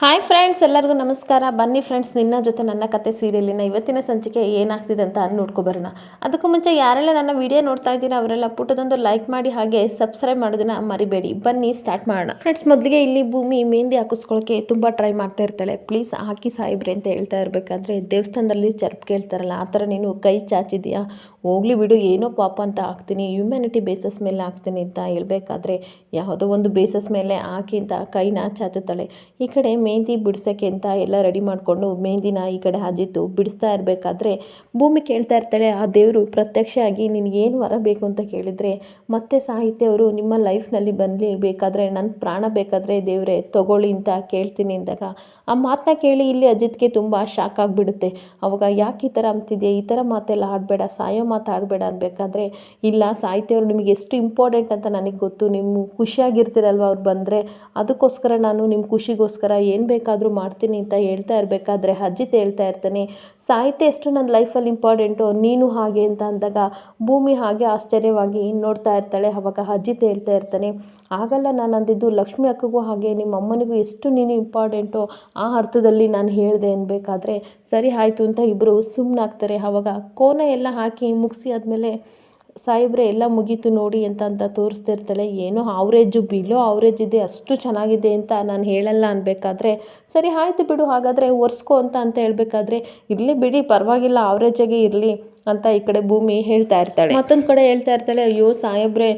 Hi friends ಎಲ್ಲರಿಗೂ ನಮಸ್ಕಾರ. ಬನ್ನಿ ಫ್ರೆಂಡ್ಸ್ ನಿನ್ನ ಜೊತೆ ನನ್ನ ಕತೆ ಸೀರಿಯಲಿನ ಇವತ್ತಿನ ಸಂಚಿಕೆ ಏನಾಗ್ತಿದೆ ಅಂತ ನೋಡ್ಕೊಬರೋಣ ಅದಕ್ಕೂ ಮುಂಚೆ ಯಾರೆಲ್ಲ ನನ್ನ ವಿಡಿಯೋ ನೋಡ್ತಾ ಇದ್ದೀರಾ, ಅವರೆಲ್ಲ ಪುಟದೊಂದು ಲೈಕ್ ಮಾಡಿ, ಹಾಗೆ ಸಬ್ಸ್ಕ್ರೈಬ್ ಮಾಡೋದನ್ನ ಮರಿಬೇಡಿ. ಬನ್ನಿ ಸ್ಟಾರ್ಟ್ ಮಾಡೋಣ. ಫ್ರೆಂಡ್ಸ್ ಮೊದಲಿಗೆ ಇಲ್ಲಿ ಭೂಮಿ ಮೆಹಂದಿ ಹಾಕಿಸ್ಕೊಳ್ಳೋಕೆ ತುಂಬ ಟ್ರೈ ಮಾಡ್ತಾ ಇರ್ತಾಳೆ. ಪ್ಲೀಸ್ ಹಾಕಿ ಸಾಯಿಬ್ರಿ ಅಂತ ಹೇಳ್ತಾ ಇರಬೇಕಾದ್ರೆ ದೇವಸ್ಥಾನದಲ್ಲಿ ಚರ್ಪ್ ಕೇಳ್ತಾರಲ್ಲ, ಆ ಥರ ನೀನು ಕೈ ಚಾಚಿದೆಯಾ ಹೋಗ್ಲಿ ಬಿಡು, ಏನೋ ಪಾಪ ಅಂತ ಹಾಕ್ತೀನಿ ಹ್ಯುಮ್ಯಾನಿಟಿ ಬೇಸಸ್ ಮೇಲೆ ಹಾಕ್ತೀನಿ ಅಂತ ಹೇಳಬೇಕಾದ್ರೆ ಯಾವುದೋ ಒಂದು ಬೇಸಸ್ ಮೇಲೆ ಹಾಕಿ ಅಂತ ಕೈನ ಚಾಚುತ್ತಾಳೆ. ಈ ಕಡೆ ಮೆಹಂದಿ ಬಿಡ್ಸೋಕ್ಕೆ ಅಂತ ಎಲ್ಲ ರೆಡಿ ಮಾಡಿಕೊಂಡು ಮೆಹಂದಿನ ಈ ಕಡೆ ಅಜಿತ್ತು ಬಿಡಿಸ್ತಾ ಇರಬೇಕಾದ್ರೆ ಭೂಮಿ ಕೇಳ್ತಾ ಇರ್ತಾಳೆ, ಆ ದೇವರು ಪ್ರತ್ಯಕ್ಷ ಆಗಿ ನಿನಗೇನು ವರ ಬೇಕು ಅಂತ ಕೇಳಿದರೆ, ಮತ್ತೆ ಸಾಹಿತ್ಯ ಅವರು ನಿಮ್ಮ ಲೈಫ್ನಲ್ಲಿ ಬಂದಲಿ ಬೇಕಾದರೆ ನನ್ನ ಪ್ರಾಣ ಬೇಕಾದರೆ ದೇವರೇ ತಗೊಳ್ಳಿ ಅಂತ ಕೇಳ್ತೀನಿ ಅಂದಾಗ, ಆ ಮಾತನ್ನ ಕೇಳಿ ಇಲ್ಲಿ ಅಜಿತ್ಗೆ ತುಂಬ ಶಾಕ್ ಆಗಿಬಿಡುತ್ತೆ. ಅವಾಗ ಯಾಕೆ ಈ ಥರ ಅಂತಿದೆಯಾ ಈ ಥರ ಮಾತೆಲ್ಲ ಆಡಬೇಡ, ಸಾಯೋ ಆಡಬೇಡ ಅನ್ಬೇಕಾದ್ರೆ, ಇಲ್ಲ ಸಾಹಿತ್ಯವ್ರು ನಿಮಗೆ ಎಷ್ಟು ಇಂಪಾರ್ಟೆಂಟ್ ಅಂತ ನನಗೆ ಗೊತ್ತು ನಿಮ್ಮ ಖುಷಿಯಾಗಿರ್ತೀರಲ್ವ ಅವ್ರು ಬಂದರೆ? ಅದಕ್ಕೋಸ್ಕರ ನಾನು ನಿಮ್ಮ ಖುಷಿಗೋಸ್ಕರ ಏನು ಬೇಕಾದರೂ ಮಾಡ್ತೀನಿ ಅಂತ ಹೇಳ್ತಾ ಇರಬೇಕಾದ್ರೆ ಅಜಿತ್ ಹೇಳ್ತಾ ಇರ್ತಾನೆ, ಸಾಹಿತ್ಯ ಎಷ್ಟು ನನ್ನ ಲೈಫಲ್ಲಿ ಇಂಪಾರ್ಟೆಂಟು ನೀನು ಹಾಗೆ ಅಂತ ಅಂದಾಗ ಭೂಮಿ ಹಾಗೆ ಆಶ್ಚರ್ಯವಾಗಿ ನೋಡ್ತಾ ಇರ್ತಾಳೆ. ಅವಾಗ ಅಜಿತ್ ಹೇಳ್ತಾ ಇರ್ತಾನೆ ಆಗಲ್ಲ ನಾನು ಅಂದಿದ್ದು, ಲಕ್ಷ್ಮಿ ಅಕ್ಕಗೂ ಹಾಗೆ, ನಿಮ್ಮ ಅಮ್ಮನಿಗೂ ಎಷ್ಟು ನೀನು ಇಂಪಾರ್ಟೆಂಟೋ ಆ ಅರ್ಥದಲ್ಲಿ ನಾನು ಹೇಳಿದೆ ಅನ್ಬೇಕಾದ್ರೆ, ಸರಿ ಆಯಿತು ಅಂತ ಇಬ್ಬರು ಸುಮ್ಮನಾಗ್ತಾರೆ ಆವಾಗ ಕೋನ ಎಲ್ಲ ಹಾಕಿ ಮುಗಿಸಿ ಆದಮೇಲೆ, ಸಾಹೇಬ್ರೆ, ಎಲ್ಲ ಮುಗೀತು ನೋಡಿ ಅಂತ ಅಂತ ತೋರಿಸ್ತಿರ್ತಾಳೆ ಏನೋ ಆವ್ರೇಜು ಬಿಲೋ ಆವ್ರೇಜ್ ಇದೆ, ಅಷ್ಟು ಚೆನ್ನಾಗಿದೆ ಅಂತ ನಾನು ಹೇಳಲ್ಲ ಅನ್ಬೇಕಾದ್ರೆ, ಸರಿ ಆಯಿತು ಬಿಡು, ಹಾಗಾದರೆ ಒರೆಸ್ಕೊ ಅಂತ ಅಂತ ಹೇಳಬೇಕಾದ್ರೆ, ಇರಲಿ ಬಿಡಿ, ಪರವಾಗಿಲ್ಲ ಆವ್ರೇಜಾಗೆ ಇರಲಿ. ಅಂತ ಈ ಕಡೆ ಭೂಮಿ ಹೇಳ್ತಾ ಇರ್ತಾಳೆ. ಮತ್ತೊಂದು ಕಡೆ ಹೇಳ್ತಾ ಇರ್ತಾಳೆ ಅಯ್ಯೋ ಸಾಹೇಬ್ರೆ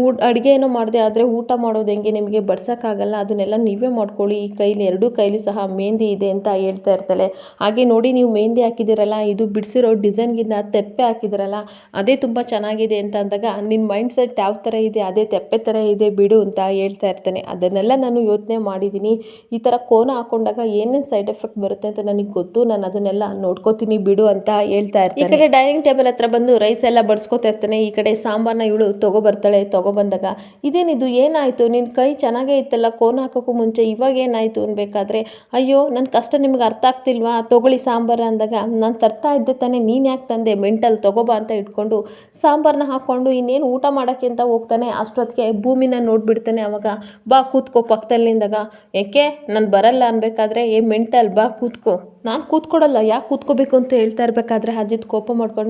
ಊಟ ಅಡುಗೆ ಏನೋ ಮಾಡಿದೆ ಆದರೆ ಊಟ ಮಾಡೋದು ಹೆಂಗೆ? ನಿಮಗೆ ಬಡ್ಸೋಕ್ಕಾಗಲ್ಲ ಅದನ್ನೆಲ್ಲ ನೀವೇ ಮಾಡ್ಕೊಳ್ಳಿ. ಈ ಕೈಲಿ ಎರಡೂ ಕೈಲಿ ಸಹ ಮೆಹಂದಿ ಇದೆ ಅಂತ ಹೇಳ್ತಾ ಇರ್ತಾಳೆ. ಹಾಗೆ ನೋಡಿ ನೀವು ಮೆಹಂದಿ ಹಾಕಿದ್ದೀರಲ್ಲ ಇದು ಬಿಡಿಸಿರೋ ಡಿಸೈನ್ಗಿಂತ ತೆಪ್ಪೆ ಹಾಕಿದ್ದೀರಲ್ಲ ಅದೇ ತುಂಬ ಚೆನ್ನಾಗಿದೆ ಅಂತ ಅಂದಾಗ ನಿನ್ನ ಮೈಂಡ್ ಸೆಟ್ ಯಾವ ಥರ ಇದೆ ಅದೇ ತೆಪ್ಪೆ ಥರ ಇದೆ ಬಿಡು ಅಂತ ಹೇಳ್ತಾ ಇರ್ತಾನೆ. ಅದನ್ನೆಲ್ಲ ನಾನು ಯೋಚನೆ ಮಾಡಿದ್ದೀನಿ. ಈ ಥರ ಕೋನ ಹಾಕೊಂಡಾಗ ಏನೇನು ಸೈಡ್ ಎಫೆಕ್ಟ್ ಬರುತ್ತೆ ಅಂತ ನನಗೆ ಗೊತ್ತು. ನಾನು ಅದನ್ನೆಲ್ಲ ನೋಡ್ಕೋತೀನಿ ಬಿಡು ಅಂತ ಹೇಳ್ತಾ ಇರ್ತೀನಿ. ಈ ಕಡೆ ಡೈನಿಂಗ್ ಟೇಬಲ್ ಹತ್ರ ಬಂದು ರೈಸ್ ಎಲ್ಲ ಬಡಿಸ್ಕೊತಾ ಇರ್ತಾನೆ, ಈ ಕಡೆ ಸಾಂಬಾರನ್ನ ಇವಳು ತೊಗೊಬರ್ತಾಳೆ ತೊಗೊಬಂದಾಗ ಇದೇನಿದು, ಏನಾಯಿತು? ನಿನ್ನ ಕೈ ಚೆನ್ನಾಗೇ ಇತ್ತಲ್ಲ, ಕೋನ್ ಹಾಕೋಕ್ಕೂ ಮುಂಚೆ, ಇವಾಗ ಏನಾಯಿತು ಅನ್ಬೇಕಾದ್ರೆ, ಅಯ್ಯೋ ನನ್ನ ಕಷ್ಟ ನಿಮ್ಗೆ ಅರ್ಥ ಆಗ್ತಿಲ್ವಾ? ತೊಗೊಳ್ಳಿ ಸಾಂಬಾರು ಅಂದಾಗ, ನಾನು ತರ್ತಾ ಇದ್ದೆ ತಾನೇ, ನೀನು ಯಾಕೆ ತಂದೆ? ಮೆಂಟಲ್ ತೊಗೊಬಾ ಅಂತ ಇಟ್ಕೊಂಡು ಸಾಂಬಾರನ್ನ ಹಾಕ್ಕೊಂಡು ಇನ್ನೇನು ಊಟ ಮಾಡೋಕ್ಕೆ ಅಂತ ಹೋಗ್ತಾನೆ, ಅಷ್ಟೊತ್ತಿಗೆ ಭೂಮಿನ ನೋಡ್ಬಿಡ್ತಾನೆ ಅವಾಗ. ಬಾ ಕೂತ್ಕೋ ಪಕ್ಕದಲ್ಲಿ ನಿಂದಾಗ ಏಕೆ? ನಾನು ಬರಲ್ಲ ಅನ್ಬೇಕಾದ್ರೆ, ಏ ಮೆಂಟಲ್ ಬಾ ಕೂತ್ಕೋ. ನಾನು ಕೂತ್ಕೊಡಲ್ಲ ಯಾಕೆ ಕೂತ್ಕೋಬೇಕು ಅಂತ ಹೇಳ್ತಾ ಇರಬೇಕಾದ್ರೆ ಅಜಿತ್ ಕೋಪ ಮಾಡಿಕೊಂಡು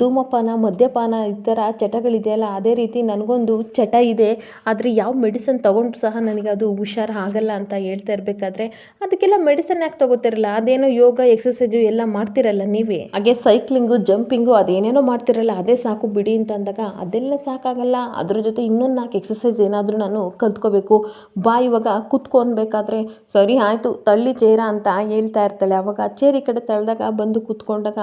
ಧೂಮಪಾನ, ಮದ್ಯಪಾನ ಈ ಥರ ಚಟಗಳಿದೆಯಲ್ಲ, ಅದೇ ರೀತಿ ನನಗೊಂದು ಚಟ ಇದೆ, ಆದರೆ ಯಾವ ಮೆಡಿಸನ್ ತೊಗೊಂಡ್ರು ಸಹ ನನಗೆ ಅದು ಹುಷಾರು ಆಗಲ್ಲ ಅಂತ ಹೇಳ್ತಾ ಇರಬೇಕಾದ್ರೆ, ಅದಕ್ಕೆಲ್ಲ ಮೆಡಿಸನ್ ಯಾಕೆ ತೊಗೋತಿರಲ್ಲ? ಅದೇನೋ ಯೋಗ ಎಕ್ಸಸೈಜು ಎಲ್ಲ ಮಾಡ್ತಿರಲ್ಲ ನೀವೇ? ಹಾಗೆ ಸೈಕ್ಲಿಂಗು, ಜಂಪಿಂಗು, ಅದೇನೇನೋ ಮಾಡ್ತಿರಲ್ಲ, ಅದೇ ಸಾಕು ಬಿಡಿ ಅಂತ ಅಂದಾಗ ಅದೆಲ್ಲ ಸಾಕಾಗಲ್ಲ. ಅದ್ರ ಜೊತೆ ಇನ್ನೊಂದು ನಾಲ್ಕು ಎಕ್ಸಸೈಸ್ ಏನಾದರೂ ನಾನು ಕಲ್ತ್ಕೋಬೇಕು. ಬಾ, ಇವಾಗ ಕುತ್ಕೊಬೇಕಾದ್ರೆ ಸರಿ, ಆಯಿತು, ತಳ್ಳಿ, ಚೇರ ಅಂತ ಹೇಳ್ತಾ ಇರ್ತಾಳೆ. ಅವಾಗ ಚೇರಿ ಕಡೆ ತಳ್ಳಿದಾಗ ಬಂದು ಕೂತ್ಕೊಂಡಾಗ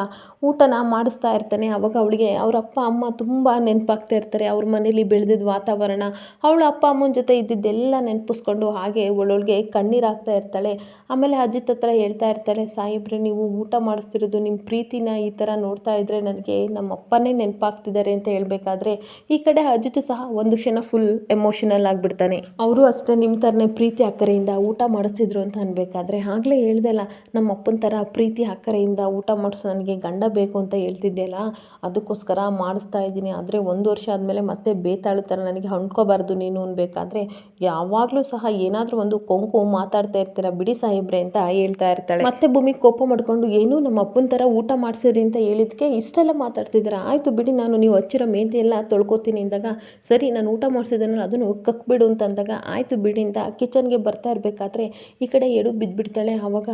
ಊಟನ ಮಾಡಿಸ್ತಾ ಇರ್ತಾನೆ. ಅವಾಗ ಅವಳಿಗೆ ಅವ್ರ ಅಪ್ಪ, ಅಮ್ಮ ತುಂಬ ನೆನಪಾಗ್ತಾ ಇರ್ತಾರೆ. ಅವ್ರ ಮನೇಲಿ ಬೆಳೆದಿದ್ದ ವಾತಾವರಣ, ಅವಳ ಅಪ್ಪ, ಅಮ್ಮನ ಜೊತೆ ಇದ್ದಿದ್ದೆಲ್ಲ ನೆನಪಿಸ್ಕೊಂಡು ಹಾಗೆ ಒಳೊಳಗೆ ಕಣ್ಣೀರಾಗ್ತಾ ಇರ್ತಾಳೆ. ಆಮೇಲೆ ಅಜಿತ್ ಹತ್ರ ಹೇಳ್ತಾ ಇರ್ತಾಳೆ, ಸಾಹೇಬ್ರೆ, ನೀವು ಊಟ ಮಾಡಿಸ್ತಿರೋದು ನಿಮ್ಮ ಪ್ರೀತಿನ ಈ ಥರ ನೋಡ್ತಾ ಇದ್ದರೆ ನನಗೆ ನಮ್ಮ ಅಪ್ಪನೇ ನೆನಪಾಗ್ತಿದ್ದಾರೆ ಅಂತ ಹೇಳಬೇಕಾದ್ರೆ, ಈ ಕಡೆ ಅಜಿತ್ ಸಹ ಒಂದು ಕ್ಷಣ ಫುಲ್ ಎಮೋಷನಲ್ ಆಗಿಬಿಡ್ತಾನೆ. ಅವರು ಅಷ್ಟೇ ನಿಮ್ಮ ಥರನೇ ಪ್ರೀತಿ ಅಕ್ಕರೆಯಿಂದ ಊಟ ಮಾಡಿಸ್ತಿದ್ರು ಅಂತ ಅನ್ಬೇಕಾದ್ರೆ, ಆಗಲೇ ಹೇಳ್ದಲ್ಲ ನಮ್ಮ ಅಪ್ಪನ ಥರ ಪ್ರೀತಿ ಅಕ್ಕರೆಯಿಂದ ಊಟ ಮಾಡಿಸೋ ನನಗೆ ಗಂಡ ಬೇಕು ಅಂತ ಹೇಳ್ತಿದ್ದೆಲ್ಲ ಅದಕ್ಕೋಸ್ಕರ ಮಾಡಿಸ್ತಾ ಇದ್ದೀನಿ. ಆದರೆ ಒಂದು ವರ್ಷ ಆದಮೇಲೆ ಮತ್ತೆ ಬೇತಾಳು ಥರ ನನಗೆ ಹೊಂದ್ಕೋಬಾರ್ದು ನೀನು ಅನ್ಬೇಕಾದ್ರೆ ಯಾವಾಗಲೂ ಸಹ ಏನಾದರೂ ಒಂದು ಕೊಂಕು ಮಾತಾಡ್ತಾ ಇರ್ತೀರ, ಬಿಡಿ ಸಾಹೇಬ್ರೆ ಅಂತ ಹೇಳ್ತಾ ಇರ್ತಾಳೆ. ಮತ್ತೆ ಭೂಮಿಗೆ ಕೋಪ ಮಾಡಿಕೊಂಡು, ಏನು ನಮ್ಮ ಅಪ್ಪನ ಥರ ಊಟ ಮಾಡಿಸಿರಿ ಅಂತ ಹೇಳಿದ್ಕೆ ಇಷ್ಟೆಲ್ಲ ಮಾತಾಡ್ತಿದ್ದೀರಾ? ಆಯಿತು ಬಿಡಿ, ನಾನು ನೀವು ಹಚ್ಚಿರೋ ಮೇಂತಿ ಎಲ್ಲ ತೊಳ್ಕೊತೀನಿ ಅಂದಾಗ, ಸರಿ, ನಾನು ಊಟ ಮಾಡಿಸಿದ್ದನಲ್ಲ ಅದನ್ನು ಕಕ್ಬಿಡು ಅಂತ ಅಂದಾಗ, ಆಯಿತು ಬಿಡಿ ಅಂತ ಕಿಚನ್ಗೆ ಬರ್ತಾ ಇರಬೇಕಾದ್ರೆ ಈ ಕಡೆ ಎಡು ಬಿದ್ದುಬಿಡ್ತಾಳೆ ಆವಾಗ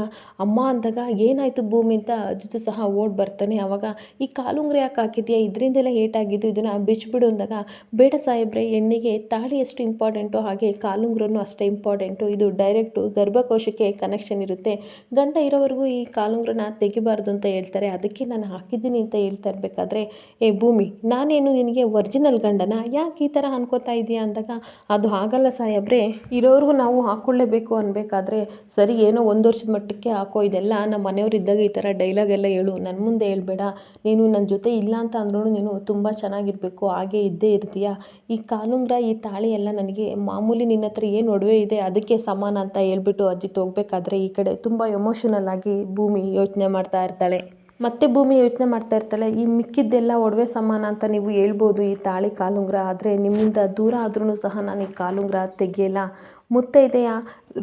ಅಮ್ಮ ಅಂದಾಗ, ಏನಾಯಿತು ಭೂಮಿ ಅಂತ ಅಜ್ಜು ಸಹ ಓಡ್ ಬರ್ತಾನೆ. ಆವಾಗ ಈ ಕಾಲುಂಗ್ರೆ ಯಾಕೆ ಹಾಕಿದ್ಯಾ? ಇದರಿಂದೆಲ್ಲ ಏಟಾಗಿದ್ದು ಇದನ್ನು ಬಿಚ್ಚಿಬಿಡು ಅಂದಾಗ, ಬೇಡ ಸಾಹೇಬ್ರೆ ಹೆಣ್ಣಿಗೆ ತಾಳಿ ಎಷ್ಟು ಇಂಪಾರ್ಟೆಂಟು ಹಾಗೆ ಕಾಲುಂಗ್ರೂ ಅಷ್ಟೇ ಇಂಪಾರ್ಟೆಂಟು ಇದು ಡೈರೆಕ್ಟು ಗರ್ಭಕೋಶಕ್ಕೆ ಕನೆಕ್ಷನ್ ಇರುತ್ತೆ. ಗಂಡ ಇರೋವರೆಗೂ ಈ ಕಾಲುಂಗ್ರನ ತೆಗಿಬಾರ್ದು ಅಂತ ಹೇಳ್ತಾರೆ. ಅದಕ್ಕೆ ನಾನು ಹಾಕಿದ್ದೀನಿ ಅಂತ ಹೇಳ್ತಾ ಇರಬೇಕಾದ್ರೆ, ಏ ಭೂಮಿ, ನಾನೇನು ನಿನಗೆ ಒರಿಜಿನಲ್ ಗಂಡನ? ಯಾಕೆ ಈ ಥರ ಅನ್ಕೋತಾ ಇದೆಯಾ? ಅಂದಾಗ, ಅದು ಆಗಲ್ಲ ಸಾಹೇಬ್ರೆ. ಇರೋವ್ರಿಗೂ ನಾವು ಹಾಕ್ಕೊಳ್ಳೇಬೇಕು ಅನ್ಬೇಕಾದ್ರೆ, ಸರಿ, ಏನೋ ಒಂದು ವರ್ಷದ ಮಟ್ಟಕ್ಕೆ ಹಾಕೋ, ಇದೆಲ್ಲ ನಮ್ಮ ಮನೆಯವ್ರು ಇದ್ದಾಗ ಈ ಥರ ಡೈಲಾಗ್ ಎಲ್ಲ ಹೇಳು. ನನ್ನ ಮುಂದೆ ಹೇಳ್ಬೇಡ. ನೀನು ನನ್ನ ಜೊತೆ ಇಲ್ಲ ಅಂತ ಅಂದ್ರೂ ನೀನು ತುಂಬ ಚೆನ್ನಾಗಿರಬೇಕು, ಹಾಗೆ ಇದ್ದೇ ಇರ್ತೀಯ? ಈ ಕಾಲುಂಗ್ರ, ಈ ತಾಳಿ ಎಲ್ಲ ನನಗೆ ಮಾಮೂಲಿ ನಿನ್ನ ಹತ್ರ ಏನು ಒಡವೆ ಇದೆ ಅದಕ್ಕೆ ಸಮಾನ ಅಂತ ಹೇಳ್ಬಿಟ್ಟು ಅಜ್ಜಿ ಹೋಗ್ಬೇಕಾದ್ರೆ ಈ ಕಡೆ ತುಂಬ ಎಮೋಷನಲ್ ಆಗಿ ಭೂಮಿ ಯೋಚನೆ ಮಾಡ್ತಾ ಇರ್ತಾಳೆ. ಮತ್ತೆ ಭೂಮಿ ಯೋಚನೆ ಮಾಡ್ತಾ ಇರ್ತಾಳೆ, ಈ ಮಿಕ್ಕಿದ್ದೆಲ್ಲ ಒಡವೆ ಸಮಾನ ಅಂತ ನೀವು ಹೇಳ್ಬೋದು ಈ ತಾಳಿ ಕಾಲುಂಗ್ರ, ಆದರೆ ನಿಮ್ಮಿಂದ ದೂರ ಆದ್ರೂ ಸಹ ನಾನು ಈ ಕಾಲುಂಗ್ರ ತೆಗೆಯಲ್ಲ. ಮುತ್ತೈದೆಯ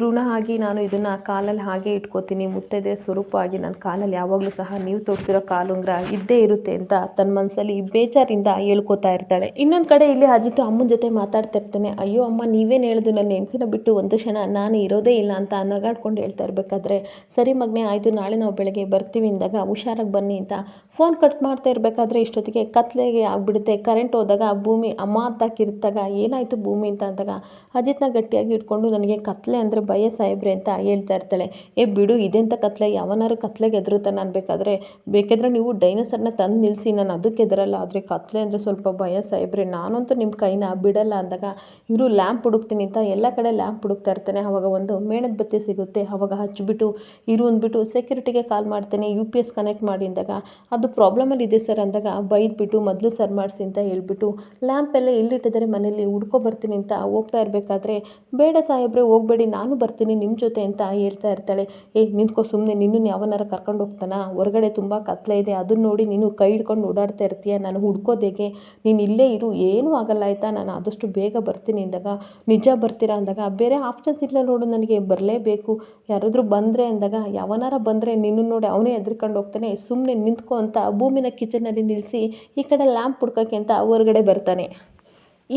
ಋಣ ಆಗಿ ನಾನು ಇದನ್ನು ಕಾಲಲ್ಲಿ ಹಾಗೆ ಇಟ್ಕೋತೀನಿ. ಮುತ್ತೈದೆಯ ಸ್ವರೂಪವಾಗಿ ನನ್ನ ಕಾಲಲ್ಲಿ ಯಾವಾಗಲೂ ಸಹ ನೀವು ತೋರಿಸಿರೋ ಕಾಲುಂಗುರ ಇದ್ದೇ ಇರುತ್ತೆ ಅಂತ ತನ್ನ ಮನಸ್ಸಲ್ಲಿ ಬೇಜಾರಿಂದ ಹೇಳ್ಕೋತಾ ಇರ್ತಾಳೆ. ಇನ್ನೊಂದು ಕಡೆ ಇಲ್ಲಿ ಅಜಿತ್ ಅಮ್ಮನ ಜೊತೆ ಮಾತಾಡ್ತಾ ಇರ್ತಾನೆ. ಅಯ್ಯೋ ಅಮ್ಮ, ನೀವೇನು ಹೇಳಿದ್ರು ನನ್ನ ಹೆಂಡತಿನ ಬಿಟ್ಟು ಒಂದು ಕ್ಷಣ ನಾನು ಇರೋದೇ ಇಲ್ಲ ಅಂತ ನಗಾಡ್ಕೊಂಡು ಹೇಳ್ತಾ ಇರಬೇಕಾದ್ರೆ ಸರಿ ಮಗ್ನೆ, ಆಯಿತು, ನಾಳೆ ನಾವು ಬೆಳಗ್ಗೆ ಬರ್ತೀವಿ ಅಂದಾಗ ಹುಷಾರಾಗಿ ಬನ್ನಿ ಅಂತ ಫೋನ್ ಕಟ್ ಮಾಡ್ತಾ ಇರಬೇಕಾದ್ರೆ ಇಷ್ಟೊತ್ತಿಗೆ ಕತ್ಲೆಗೆ ಆಗಿಬಿಡುತ್ತೆ. ಕರೆಂಟ್ ಹೋದಾಗ ಭೂಮಿ ಅಮ್ಮ ಅಂತ ಕಿರ್ತಾಗ ಏನಾಯಿತು ಭೂಮಿ ಅಂತ ಅಂದಾಗ ಅಜಿತ್ನ ಗಟ್ಟಿಯಾಗಿ ಇಟ್ಕೊಂಡು ನನಗೆ ಕತ್ಲೆ ಅಂದರೆ ಭಯ ಸಾಹೇಬ್ರೆ ಅಂತ ಹೇಳ್ತಾ ಇರ್ತಾಳೆ. ಏ ಬಿಡು ಇದೆಂಥ ಕತ್ಲೆ? ಯಾವನಾರು ಕತ್ಲೆಗೆ ಎದುರುತ್ತಾನೆ ಬೇಕಾದರೆ? ಬೇಕಾದರೆ ನೀವು ಡೈನೋಸರ್ನ ತಂದು ನಿಲ್ಲಿಸಿ ನಾನು ಅದಕ್ಕೆ ಎದುರಲ್ಲ. ಆದರೆ ಕತ್ಲೆ ಅಂದರೆ ಸ್ವಲ್ಪ ಭಯ ಸಾಹೇಬ್ರೆ. ನಾನಂತೂ ನಿಮ್ಮ ಕೈನ ಬಿಡಲ್ಲ ಅಂದಾಗ ಇವರು ಲ್ಯಾಂಪ್ ಹುಡುಕ್ತೀನಿ ಅಂತ ಎಲ್ಲ ಕಡೆ ಲ್ಯಾಂಪ್ ಹುಡುಕ್ತಾ ಇರ್ತಾನೆ. ಆವಾಗ ಒಂದು ಮೇಣದ ಬತ್ತಿ ಸಿಗುತ್ತೆ. ಆವಾಗ ಹಚ್ಚಿಬಿಟ್ಟು ಇರು ಅಂದ್ಬಿಟ್ಟು ಸೆಕ್ಯೂರಿಟಿಗೆ ಕಾಲ್ ಮಾಡ್ತೇನೆ. ಯು ಪಿ ಎಸ್ ಕನೆಕ್ಟ್ ಮಾಡಿ ಅಂದಾಗ ಅದು ಪ್ರಾಬ್ಲಮಲ್ಲಿ ಇದೆ ಸರ್ ಅಂದಾಗ ಬೈದ್ಬಿಟ್ಟು ಮೊದಲು ಸರ್ ಮಾಡಿಸಿ ಅಂತ ಹೇಳ್ಬಿಟ್ಟು ಲ್ಯಾಂಪ್ ಎಲ್ಲ ಎಲ್ಲಿಟ್ಟಿದ್ದಾರೆ ಮನೇಲಿ ಹುಡ್ಕೊ ಬರ್ತೀನಿ ಅಂತ ಹೋಗ್ತಾ ಇರಬೇಕಾದ್ರೆ ಬೇಡ ಸಾಹೇಬ್ರೆ, ಹೋಗಬೇಡಿ, ನಾನು ಬರ್ತೀನಿ ನಿಮ್ಮ ಜೊತೆ ಅಂತ ಹೇಳ್ತಾ ಇರ್ತಾಳೆ. ಏ, ನಿಂತ್ಕೋ ಸುಮ್ಮನೆ ನಿನ್ನನ್ನು ಯಾವನಾರ ಕರ್ಕೊಂಡು ಹೋಗ್ತಾನ? ಹೊರಗಡೆ ತುಂಬ ಕತ್ಲೆ ಇದೆ ಅದನ್ನ ನೋಡಿ ನೀನು ಕೈ ಹಿಡ್ಕೊಂಡು ಓಡಾಡ್ತಾ ಇರ್ತೀಯ? ನಾನು ಹುಡ್ಕೋದೇಗೆ ನೀನು ಇಲ್ಲೇ ಇರು, ಏನೂ ಆಗಲ್ಲ, ಆಯಿತಾ? ನಾನು ಆದಷ್ಟು ಬೇಗ ಬರ್ತೀನಿ ಅಂದಾಗ, ನಿಜ ಬರ್ತೀರಾ ಅಂದಾಗ, ಬೇರೆ ಆಪ್ಷನ್ಸ್ ಇಲ್ಲ ನೋಡು ನನಗೆ, ಬರಲೇಬೇಕು. ಯಾರಾದರೂ ಬಂದರೆ ಅಂದಾಗ, ಯಾವನಾರ ಬಂದರೆ ನಿನ್ನ ನೋಡಿ ಅವನೇ ಎದ್ರಕೊಂಡು ಹೋಗ್ತಾನೆ. ಸುಮ್ಮನೆ ನಿಂತ್ಕೊ ಅಂತ ಭೂಮಿನ ಕಿಚನಲ್ಲಿ ನಿಲ್ಲಿಸಿ ಈ ಕಡೆ ಲ್ಯಾಂಪ್ ಹುಡ್ಕೋಕ್ಕೆ ಅಂತ ಹೊರಗಡೆ ಬರ್ತಾನೆ.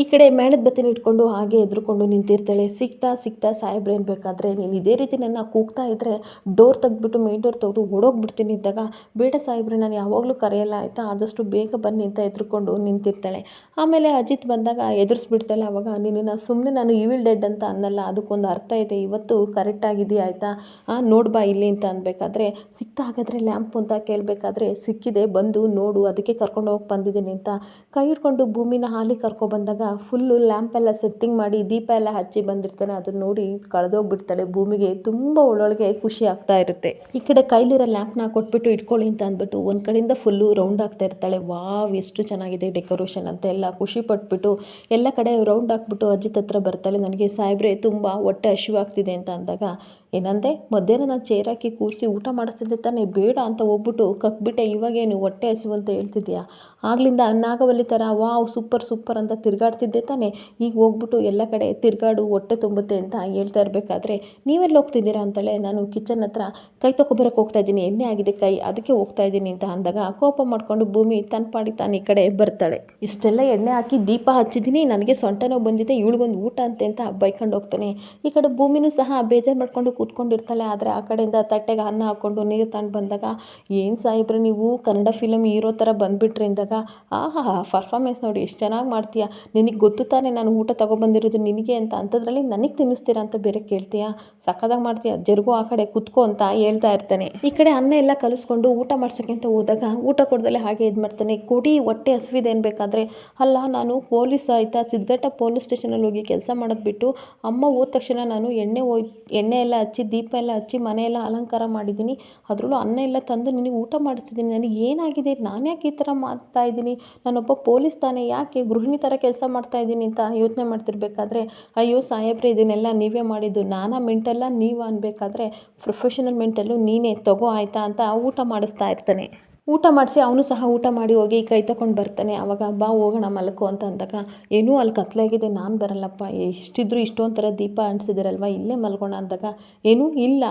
ಈ ಕಡೆ ಮೇಣದ ಬತ್ತಿನ ಇಟ್ಕೊಂಡು ಹಾಗೆ ಎದ್ರುಕೊಂಡು ನಿಂತಿರ್ತಾಳೆ. ಸಿಗ್ತಾ ಸಿಗ್ತಾ ಸಾಹೇಬ್ರೆ ಬೇಕಾದರೆ ನೀನು ಇದೇ ರೀತಿ ನನ್ನ ಕೂಗ್ತಾ ಇದ್ದರೆ ಡೋರ್ ತೆಗೆದ್ಬಿಟ್ಟು ಮೇನ್ ಡೋರ್ ತೆಗೆದು ಓಡೋಗ್ಬಿಡ್ತೀನಿ ಇದ್ದಾಗ ಬೇಡ ಸಾಹೇಬ್ರೆ, ನಾನು ಯಾವಾಗಲೂ ಕರೆಯಲ್ಲ, ಆಯಿತಾ? ಆದಷ್ಟು ಬೇಗ ಬನ್ನಿ ಅಂತ ಎದ್ರುಕೊಂಡು ನಿಂತಿರ್ತಾಳೆ. ಆಮೇಲೆ ಅಜಿತ್ ಬಂದಾಗ ಎದುರಿಸ್ಬಿಡ್ತಾಳೆ ಅವಾಗ, ನಿನ್ನನ್ನು ಸುಮ್ಮನೆ ನಾನು ಇವಿಲ್ ಡೆಡ್ ಅಂತ ಅನ್ನಲ್ಲ, ಅದಕ್ಕೊಂದು ಅರ್ಥ ಇದೆ, ಇವತ್ತು ಕರೆಕ್ಟಾಗಿದೆಯಾ ಆಯಿತಾ? ನೋಡ್ಬಾ ಇಲ್ಲಿ ಅಂತ ಅನ್ಬೇಕಾದ್ರೆ ಸಿಕ್ತಾ ಹಾಗಾದರೆ ಲ್ಯಾಂಪ್ ಅಂತ ಕೇಳಬೇಕಾದ್ರೆ ಸಿಕ್ಕಿದೆ, ಬಂದು ನೋಡು, ಅದಕ್ಕೆ ಕರ್ಕೊಂಡು ಹೋಗಿ ಬಂದಿದ್ದೀನಿ ಅಂತ ಕೈ ಹಿಡ್ಕೊಂಡು ಭೂಮಿನ ಹಾಲಿ ಕರ್ಕೊಬಂದಾಗ ಫುಲ್ಲು ಲ್ಯಾಂಪ್ ಎಲ್ಲ ಸೆಟ್ಟಿಂಗ್ ಮಾಡಿ ದೀಪ ಎಲ್ಲ ಹಚ್ಚಿ ಬಂದಿರ್ತಾನೆ, ಅದನ್ನ ನೋಡಿ ಕಳೆದೋಗ್ಬಿಡ್ತಾಳೆ ಭೂಮಿಗೆ. ತುಂಬ ಒಳೊಳಗೆ ಖುಷಿ ಆಗ್ತಾ ಇರುತ್ತೆ. ಈ ಕಡೆ ಕೈಲಿರೋ ಲ್ಯಾಂಪ್ನ ಕೊಟ್ಬಿಟ್ಟು ಇಟ್ಕೊಳ್ಳಿ ಅಂತ ಅಂದ್ಬಿಟ್ಟು ಒಂದು ಕಡೆಯಿಂದ ಫುಲ್ಲು ರೌಂಡ್ ಆಗ್ತಾ ಇರ್ತಾಳೆ. ವಾವ್, ಎಷ್ಟು ಚೆನ್ನಾಗಿದೆ ಡೆಕೋರೇಷನ್ ಅಂತ ಎಲ್ಲ ಖುಷಿ ಪಟ್ಬಿಟ್ಟು ಎಲ್ಲ ಕಡೆ ರೌಂಡ್ ಹಾಕ್ಬಿಟ್ಟು ಅಜಿತ್ ಹತ್ರ ಬರ್ತಾಳೆ. ನನಗೆ ಸಾಹೇಬ್ರೆ, ತುಂಬ ಹೊಟ್ಟೆ ಹಸಿವಾಗ್ತಿದೆ ಅಂತ ಅಂದಾಗ ಏನಂದೆ, ಮಧ್ಯಾಹ್ನ ನಾನು ಚೇರ್ ಹಾಕಿ ಕೂರಿಸಿ ಊಟ ಮಾಡಿಸ್ತಿದ್ದೆ ತಾನೇ, ಬೇಡ ಅಂತ ಹೋಗ್ಬಿಟ್ಟು ಕಕ್ಬಿಟ್ಟೆ, ಇವಾಗೇನು ಹೊಟ್ಟೆ ಹಸಿವು ಅಂತ ಹೇಳ್ತಿದ್ಯಾ? ಆಗ್ಲಿಂದ ನಾಗವಲ್ಲಿ ಥರ ವಾವ್, ಸೂಪರ್ ಸೂಪರ್ ಅಂತ ತಿರುಗಾಡ್ತಿದ್ದೆ ತಾನೇ. ಈಗ ಹೋಗ್ಬಿಟ್ಟು ಎಲ್ಲ ಕಡೆ ತಿರುಗಾಡು, ಹೊಟ್ಟೆ ತುಂಬುತ್ತೆ ಅಂತ ಹೇಳ್ತಾ ಇರಬೇಕಾದ್ರೆ, ನೀವೆಲ್ಲ ಹೋಗ್ತಿದ್ದೀರಾ? ಅಂತಲೇ ನಾನು ಕಿಚನ್ ಹತ್ರ ಕೈ ತೊಗೊಬರಕ್ಕೆ ಹೋಗ್ತಾ ಇದ್ದೀನಿ, ಎಣ್ಣೆ ಆಗಿದೆ ಕೈ, ಅದಕ್ಕೆ ಹೋಗ್ತಾ ಇದ್ದೀನಿ ಅಂತ ಅಂದಾಗ, ಕೋಪ ಮಾಡಿಕೊಂಡು ಭೂಮಿ ತನ್ನ ಪಾಡಿ ತಾನು ಈ ಕಡೆ ಬರ್ತಾಳೆ. ಇಷ್ಟೆಲ್ಲ ಎಣ್ಣೆ ಹಾಕಿ ದೀಪ ಹಚ್ಚಿದ್ದೀನಿ, ನನಗೆ ಸೊಂಟ ನೋವು ಬಂದಿದೆ, ಇವಳಿಗೊಂದು ಊಟ ಅಂತೆ ಅಂತ ಬೈಕೊಂಡು ಹೋಗ್ತಾನೆ. ಈ ಕಡೆ ಭೂಮಿನೂ ಸಹ ಬೇಜಾರು ಮಾಡ್ಕೊಂಡು ಕೂತ್ಕೊಂಡಿರ್ತಾಳೆ. ಆದರೆ ಆ ಕಡೆಯಿಂದ ತಟ್ಟೆಗೆ ಅನ್ನ ಹಾಕ್ಕೊಂಡು ನೀರು ತಗೊಂಡು ಬಂದಾಗ, ಏನು ಸಾಯಿಬ್ರೆ ನೀವು ಕನ್ನಡ ಫಿಲಮ್ ಹೀರೋ ಥರ ಬಂದುಬಿಟ್ರಿ? ಅಂದಾಗ, ಆಹಾ ಪರ್ಫಾಮೆನ್ಸ್ ನೋಡಿ ಎಷ್ಟು ಚೆನ್ನಾಗಿ ಮಾಡ್ತೀಯಾ? ನಿನಗೆ ಗೊತ್ತು ತಾನೇ ನಾನು ಊಟ ತೊಗೊಬಂದಿರೋದು ನಿನಗೆ ಅಂತ. ಅಂಥದ್ರಲ್ಲಿ ನನಗೆ ತಿನ್ನಿಸ್ತೀರಾ ಅಂತ ಬೇರೆ ಕೇಳ್ತೀಯಾ? ಸಕ್ಕದಾಗಿ ಮಾಡ್ತೀಯ? ಜರುಗೋ ಆ ಕಡೆ ಕುತ್ಕೋ ಅಂತ ಹೇಳ್ತಾ ಇರ್ತಾನೆ. ಈ ಕಡೆ ಅನ್ನ ಎಲ್ಲ ಕಲಿಸ್ಕೊಂಡು ಊಟ ಮಾಡ್ಸೋಕ್ಕೆ ಅಂತ ಹೋದಾಗ, ಊಟ ಕೊಡ್ದಲ್ಲಿ ಹಾಗೆ ಇದು ಮಾಡ್ತಾನೆ. ಕೊಡಿ, ಹೊಟ್ಟೆ ಹಸಿವಿದೆ ಬೇಕಾದರೆ ಅಲ್ಲ, ನಾನು ಪೊಲೀಸ್ ಆಯಿತಾ? ಸಿದ್ಧಘಟ್ಟ ಪೊಲೀಸ್ ಸ್ಟೇಷನಲ್ಲಿ ಹೋಗಿ ಕೆಲಸ ಮಾಡೋದು ಬಿಟ್ಟು, ಅಮ್ಮ ಹೋದ ತಕ್ಷಣ ನಾನು ಎಣ್ಣೆ ಹೋಯ್, ಎಣ್ಣೆ ಎಲ್ಲ ಹಚ್ಚಿ, ದೀಪ ಎಲ್ಲ ಹಚ್ಚಿ ಮನೆಯೆಲ್ಲ ಅಲಂಕಾರ ಮಾಡಿದ್ದೀನಿ. ಅದರಲ್ಲೂ ಅನ್ನ ಎಲ್ಲ ತಂದು ನಿನಗೆ ಊಟ ಮಾಡಿಸ್ತಿದ್ದೀನಿ. ನನಗೆ ಏನಾಗಿದೆ? ನಾನು ಯಾಕೆ ಈ ಥರ ಮಾಡ್ತಾ ಇದ್ದೀನಿ? ನಾನೊಬ್ಬ ಪೊಲೀಸ್ ತಾನೇ. ಯಾಕೆ ಗೃಹಿಣಿ ಥರ ಕೆಲಸ ಮಾಡ್ತಾ ಇದ್ದೀನಿ ಅಂತ ಯೋಚನೆ ಮಾಡ್ತಿರ್ಬೇಕಾದ್ರೆ, ಅಯ್ಯೋ ಸಾಹೇಬ್ರೆ ಇದನ್ನೆಲ್ಲ ನೀವೇ ಮಾಡಿದ್ದು. ನಾನಾ ಮೆಂಟಲ್ಲ ನೀವು ಅನ್ಬೇಕಾದ್ರೆ, ಪ್ರೊಫೆಷನಲ್ ಮೆಂಟಲ್ಲು ನೀನೇ, ತಗೋ ಆಯಿತಾ ಅಂತ ಊಟ ಮಾಡಿಸ್ತಾ ಇರ್ತಾನೆ. ಊಟ ಮಾಡಿಸಿ ಅವನು ಸಹ ಊಟ ಮಾಡಿ ಹೋಗಿ ಕೈ ತಗೊಂಡು ಬರ್ತಾನೆ. ಅವಾಗ, ಬಾ, ಹೋಗೋಣ ಮಲ್ಕೋ ಅಂತ ಅಂದಾಗ, ಏನೂ ಅಲ್ಲಿ ಕತ್ಲಾಗಿದೆ ನಾನು ಬರಲ್ಲಪ್ಪ. ಎಷ್ಟಿದ್ರು ಇಷ್ಟೊಂದು ಥರ ದೀಪ ಅಂಟಿಸಿದಿರಲ್ವ? ಇಲ್ಲೇ ಮಲ್ಗೋಣ ಅಂದಾಗ, ಏನೂ ಇಲ್ಲ.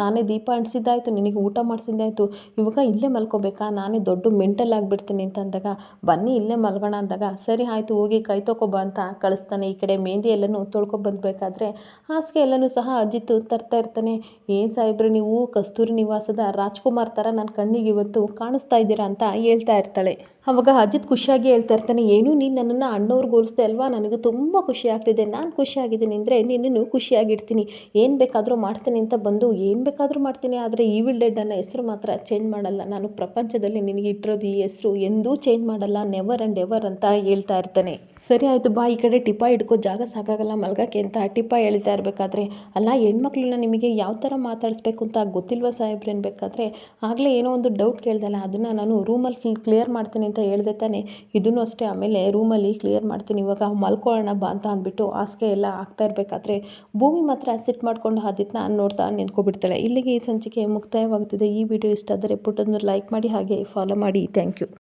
ನಾನೇ ದೀಪ ಅಂಟಿಸಿದ್ದಾಯ್ತು, ನಿನಗೆ ಊಟ ಮಾಡಿಸಿದ್ದಾಯ್ತು ಇವಾಗ ಇಲ್ಲೇ ಮಲ್ಕೋಬೇಕಾ? ನಾನೇ ದೊಡ್ಡ ಮೆಂಟಲ್ ಆಗಿಬಿಡ್ತೀನಿ ಅಂತ ಅಂದಾಗ, ಬನ್ನಿ, ಇಲ್ಲೇ ಮಲ್ಗೋಣ ಅಂದಾಗ, ಸರಿ, ಆಯಿತು, ಹೋಗಿ ಕೈ ತೊಗೊಬ ಅಂತ ಕಳಿಸ್ತಾನೆ ಈ ಕಡೆ. ಮೆಹಂದಿ ಎಲ್ಲನೂ ತೊಳ್ಕೊಬಂದ್ಬೇಕಾದ್ರೆ ಹಾಸಿಗೆ ಎಲ್ಲನೂ ಸಹ ಅಜಿತ್ತು ತರ್ತಾ ಇರ್ತಾನೆ. ಏನು ಸಾಹೇಬ್ರೆ, ನೀವು ಕಸ್ತೂರಿ ನಿವಾಸದ ರಾಜ್ಕುಮಾರ್ ಥರ ನನ್ನ ಕಣ್ಣಿಗೆ ಇವತ್ತು ಕಾಣಿಸ್ತಾ ಇದ್ದೀರಾ ಅಂತ ಹೇಳ್ತಾ ಇರ್ತಾಳೆ. ಅವಾಗ ಅಜಿತ್ ಖುಷಿಯಾಗಿ ಹೇಳ್ತಾ ಇರ್ತಾನೆ ಏನು ನೀನು ನನ್ನನ್ನು ಅಣ್ಣವ್ರಿಗೆ ಹೋಲಿಸ್ದೆ ಅಲ್ವಾ? ನನಗೆ ತುಂಬ ಖುಷಿ ಆಗ್ತಿದೆ. ನಾನು ಖುಷಿಯಾಗಿದ್ದೀನಿ ಅಂದರೆ ನಿನ್ನನ್ನು ಖುಷಿಯಾಗಿಡ್ತೀನಿ. ಏನು ಬೇಕಾದರೂ ಮಾಡ್ತೀನಿ ಅಂತ ಬಂದು, ಏನು ಬೇಕಾದರೂ ಮಾಡ್ತೀನಿ. ಆದರೆ ಈವಿಲ್ ಡೆಡ್ ಅನ್ನೋ ಹೆಸರು ಮಾತ್ರ ಚೇಂಜ್ ಮಾಡಲ್ಲ. ನಾನು ಪ್ರಪಂಚದಲ್ಲಿ ನಿನಗೆ ಇಟ್ಟಿರೋದು ಈ ಹೆಸರು ಎಂದೂ ಚೇಂಜ್ ಮಾಡಲ್ಲ. ನೆವರ್ ಆ್ಯಂಡ್ ಎವರ್ ಅಂತ ಹೇಳ್ತಾ ಇರ್ತಾನೆ. ಸರಿ ಆಯಿತು, ಬಾ. ಈ ಕಡೆ ಟಿಪಾ ಹಿಡ್ಕೋ. ಜಾಗ ಸಾಕಾಗಲ್ಲ ಮಲ್ಗಕ್ಕೆ ಅಂತ ಟಿಪ್ಪ ಹೇಳ್ತಾ ಇರಬೇಕಾದ್ರೆ, ಅಲ್ಲ, ಹೆಣ್ಮಕ್ಳನ್ನ ನಿಮಗೆ ಯಾವ ಥರ ಮಾತಾಡಿಸ್ಬೇಕು ಅಂತ ಗೊತ್ತಿಲ್ವ ಸಾಹೇಬ್ರೆ? ಬೇಕಾದರೆ ಆಗಲೇ ಏನೋ ಒಂದು ಡೌಟ್ ಕೇಳ್ದಲ್ಲ. ಅದನ್ನು ನಾನು ರೂಮಲ್ಲಿ ಕ್ಲಿಯರ್ ಮಾಡ್ತೀನಿ ಅಂತ ಹೇಳಿದೆ ತಾನೆ. ಇದನ್ನು ಅಷ್ಟೇ, ಆಮೇಲೆ ರೂಮಲ್ಲಿ ಕ್ಲಿಯರ್ ಮಾಡ್ತೀನಿ. ಇವಾಗ ಮಲ್ಕೊಳ್ಳೋಣ ಬಾ ಅಂತ ಅಂದ್ಬಿಟ್ಟು ಹಾಸಿಗೆ ಎಲ್ಲ ಆಗ್ತಾ ಇರಬೇಕಾದ್ರೆ ಭೂಮಿ ಮಾತ್ರ ಸಿಟ್ ಮಾಡ್ಕೊಂಡು ಆದಿತ್ನ ನೋಡ್ತಾ ನೆನ್ಕೊಬಿಡ್ತಾಳೆ ಇಲ್ಲಿಗೆ ಈ ಸಂಚಿಕೆ ಮುಕ್ತಾಯವಾಗುತ್ತಿದೆ ಈ ವಿಡಿಯೋ ಇಷ್ಟ ಆದರೆ ಲೈಕ್ ಮಾಡಿ, ಹಾಗೆ ಫಾಲೋ ಮಾಡಿ. Thank you